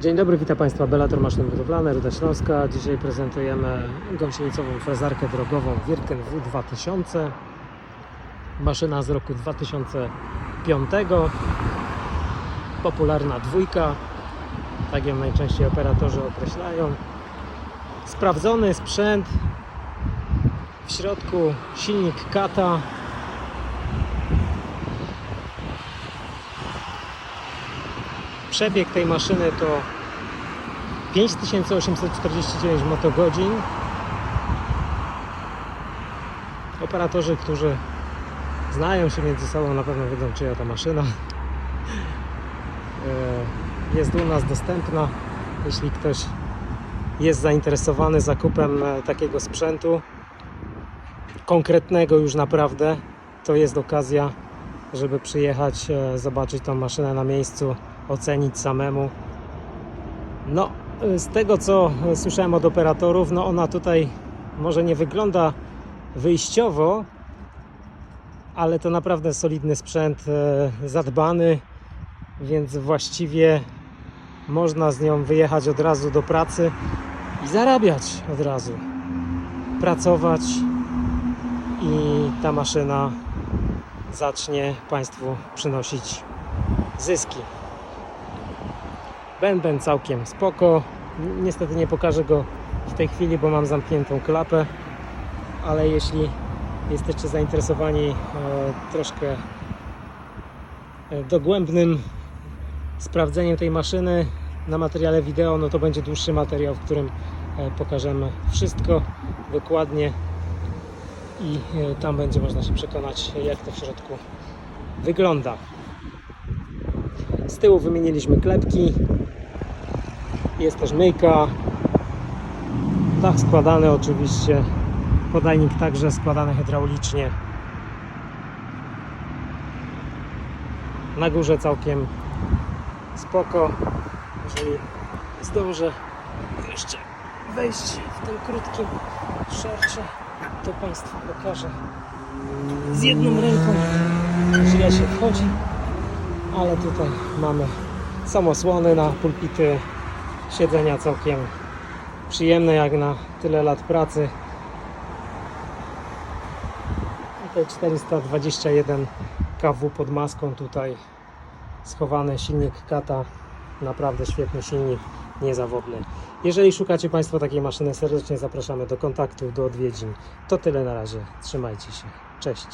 Dzień dobry, witam Państwa. Belator Maszyn Budowlane, Ruda Śląska. Dzisiaj prezentujemy gąsienicową frezarkę drogową Wirken W2000. Maszyna z roku 2005. Popularna dwójka, tak ją najczęściej operatorzy określają. Sprawdzony sprzęt. W środku silnik Kata. Przebieg tej maszyny to 5849 motogodzin. Operatorzy, którzy znają się między sobą, na pewno wiedzą, czyja ta maszyna. E, Jest u nas dostępna. Jeśli ktoś jest zainteresowany zakupem e, takiego sprzętu, konkretnego już naprawdę, to jest okazja, żeby przyjechać, e, zobaczyć tą maszynę na miejscu, ocenić samemu. No, z tego co słyszałem od operatorów, no ona tutaj może nie wygląda wyjściowo, ale to naprawdę solidny sprzęt, e, zadbany, więc właściwie można z nią wyjechać od razu do pracy i zarabiać od razu. Pracować i ta maszyna zacznie Państwu przynosić zyski. Bęben całkiem spoko. Niestety nie pokażę go w tej chwili, bo mam zamkniętą klapę, ale jeśli jesteście zainteresowani e, troszkę e, dogłębnym sprawdzeniem tej maszyny na materiale wideo, no to będzie dłuższy materiał, w którym e, pokażemy wszystko dokładnie i tam będzie można się przekonać, jak to w środku wygląda. Z tyłu wymieniliśmy klepki, jest też myjka. Dach składany oczywiście. Podajnik także składany hydraulicznie. Na górze całkiem spoko. Jeżeli zdążę jeszcze wejść w tym krótkim szorcie, to Państwu pokażę z jedną ręką, źle się wchodzi, ale tutaj mamy samosłony na pulpity, siedzenia całkiem przyjemne jak na tyle lat pracy. Tutaj 421 kW pod maską tutaj schowany silnik Kata. Naprawdę świetny silnik, niezawodny. Jeżeli szukacie Państwo takiej maszyny, serdecznie zapraszamy do kontaktu, do odwiedzin. To tyle na razie. Trzymajcie się. Cześć.